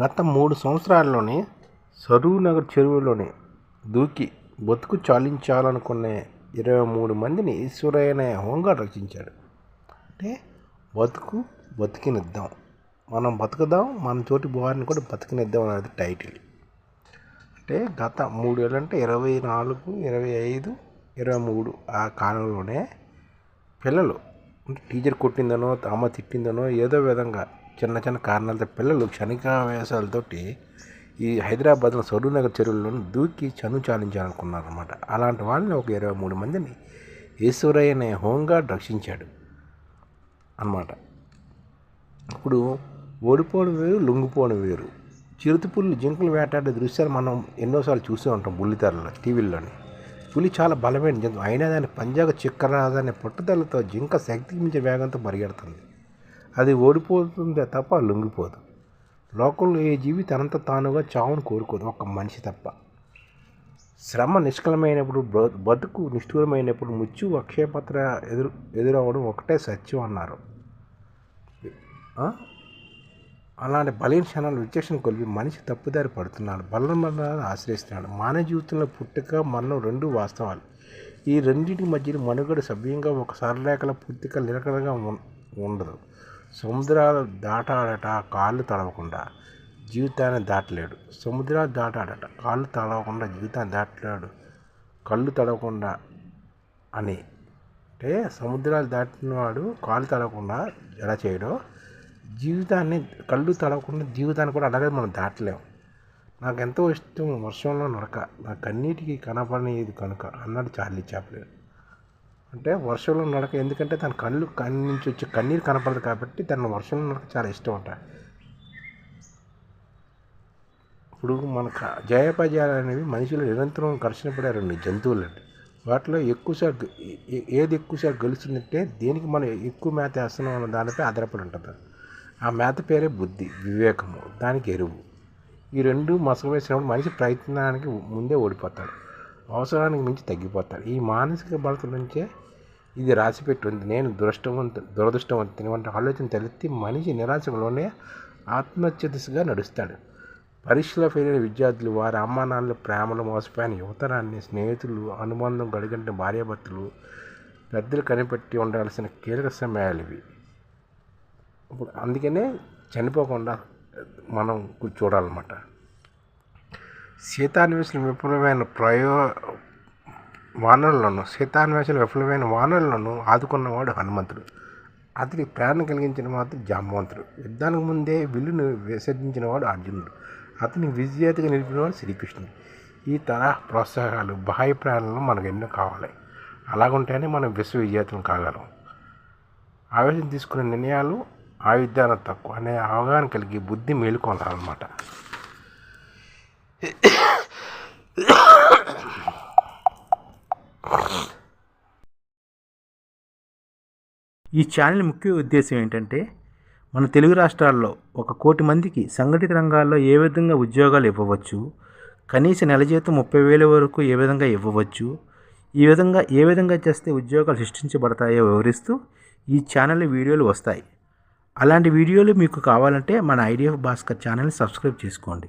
గత మూడు సంవత్సరాల్లోనే సరూర్ నగర్ చెరువులోనే దూకి బతుకు చాలించాలనుకునే ఇరవై మూడు మందిని ఈశ్వరయ్య అనే హోంగార్డ్ రక్షించాడు. అంటే బతుకు బతికినిద్దాం. మనం బతుకుదాం మన తోటి వారిని కూడా బతికినిద్దాం అనేది టైటిల్. అంటే గత మూడేళ్ళు అంటే ఇరవై నాలుగు ఇరవై ఐదు ఇరవై మూడు ఆ కాలంలోనే పిల్లలు అంటే టీచర్ కొట్టిందనో అమ్మ తిట్టిందనో ఏదో విధంగా చిన్న చిన్న కారణాలతో పిల్లలు క్షణికావేశాలతోటి ఈ హైదరాబాద్లో సరూనగర్ చెరువులను దూకి చను చాలించాలనుకున్నారనమాట అలాంటి వాళ్ళని ఒక ఇరవై మూడు మందిని ఈశ్వరయ్య అనే హోంగార్డ్ రక్షించాడు అన్నమాట. ఇప్పుడు ఓడిపోవడం వేరు లొంగిపోవడం వేరు. చిరుతపుల్లి జింకలు వేటాడే దృశ్యాలు మనం ఎన్నోసార్లు చూసే ఉంటాం బుల్లితెరలో టీవీల్లోని. పులి చాలా బలమైన జంతువు అయినా దాని పంజాగా చిక్కరాదనే పట్టుదలతో జింక శక్తికి మించిన వేగంతో పరిగెడుతుంది. అది ఓడిపోతుందే తప్ప లొంగిపోదు. లోకంలో ఏ జీవి తనంత తానుగా చావును కోరుకోదు. ఒక మనిషి తప్ప. శ్రమ నిష్కలమైనప్పుడు బతుకు నిష్ఠూరమైనప్పుడు ముచ్చు అక్షయపత్ర ఎదురు ఎదురవ్వడం ఒకటే సత్యం అన్నారు. అలాంటి బలహీన క్షణాలు విచక్షణ కొలిపి మనిషి తప్పుదారి పడుతున్నాడు. బలం మరణాలను ఆశ్రయిస్తున్నాడు. మానవ జీవితంలో పుట్టుక మరణం రెండు వాస్తవాలు. ఈ రెండింటి మధ్యలో మనుగడ సభ్యంగా ఒక సరళేఖల పూర్తిగా నిలకడగా ఉండదు. సముద్రాలు దాటాడట కాళ్ళు తడవకుండా. జీవితాన్ని దాటలేడు. సముద్రాలు దాటాడట కాళ్ళు తడవకుండా జీవితాన్ని దాటలేడు. కళ్ళు తడవకుండా అని. అంటే సముద్రాలు దాటినవాడు కాళ్ళు తడవకుండా ఎలా చేయడో జీవితాన్ని కళ్ళు తడవకుండా జీవితాన్ని కూడా అలాగే మనం దాటలేము నాకు ఎంతో ఇష్టం వర్షంలో నడక. నా కన్నీటికి కనపడనేది కనుక అన్నాడు చార్లీ చాప్లిన్. అంటే వర్షంలో నడక ఎందుకంటే తన కళ్ళు కన్ను నుంచి వచ్చే కన్నీరు కనపడదు కాబట్టి తన వర్షంలో నడక చాలా ఇష్టం అంట. ఇప్పుడు మన జయపజయాలు అనేవి మనుషులు నిరంతరం ఘర్షణ పడే రెండు జంతువులు అండి వాటిలో ఎక్కువసారి ఏ- ఏది ఎక్కువసారి గెలుస్తుందంటే దేనికి మనం ఎక్కువ మేత వేస్తున్నాం అన్న దానిపై ఆధారపడి ఉంటుంది ఆ మేత పేరే బుద్ధి వివేకము దానికి ఎరువు. ఈ రెండు మసక వేసినప్పుడు మనిషి ప్రయత్నానికి ముందే ఓడిపోతాడు. అవసరానికి మించి తగ్గిపోతాడు ఈ మానసిక బలత నుంచే ఇది రాసిపెట్టి ఉంది నేను దురష్టవంత దురదృష్టవంతుని వంటి ఆలోచన తలెత్తి మనిషి నిరాశలోనే ఆత్మహత్య దిశగా నడుస్తాడు. పరీక్షలో ఫెయిల్ అయిన విద్యార్థులు వారి అమ్మానాన్నల ప్రేమలు మోసపోయిన యువతరాన్ని స్నేహితులు అనుబంధం గడిగంటే భార్యాభర్తలు పెద్దలు కనిపెట్టి ఉండాల్సిన కీలక సమయాలు ఇవి. ఇప్పుడు అందుకనే చనిపోకుండా మనం చూడాలన్నమాట సీతాన్వేషణ విఫలమైన ప్రయో వానరులను సీతాన్వేషణ విఫలమైన వానరులను ఆదుకున్నవాడు హనుమంతుడు. అతనికి ప్రేరణ కలిగించిన మాత్రం జాంబవంతుడు యుద్ధానికి ముందే విల్లును విసర్జించిన వాడు అర్జునుడు. అతని విజేతగా నిలిపినవాడు శ్రీకృష్ణుడు. ఈ తరహా ప్రోత్సాహాలు బాహ్య ప్రేరణలు మనకు ఎన్నో కావాలి. అలాగుంటేనే మనం విశ్వ విజేతలు కాగలం. ఆవేశం తీసుకునే నిర్ణయాలు ఆయుధానం తక్కువ అనే అవగాహన కలిగి బుద్ధి మేలుకొనాలన్నమాట. ఈ ఛానల్ ముఖ్య ఉద్దేశం ఏంటంటే మన తెలుగు రాష్ట్రాల్లో ఒక కోటి మందికి సంఘటిత రంగాల్లో ఏ విధంగా ఉద్యోగాలు ఇవ్వవచ్చు కనీస నెల జీతం ముప్పై వేల వరకు ఏ విధంగా ఇవ్వవచ్చు ఈ విధంగా ఏ విధంగా చేస్తే ఉద్యోగాలు సృష్టించబడతాయో వివరిస్తూ ఈ ఛానల్ వీడియోలు వస్తాయి. అలాంటి వీడియోలు మీకు కావాలంటే మన ఐడిఎఫ్ భాస్కర్ ఛానల్ని సబ్స్క్రైబ్ చేసుకోండి.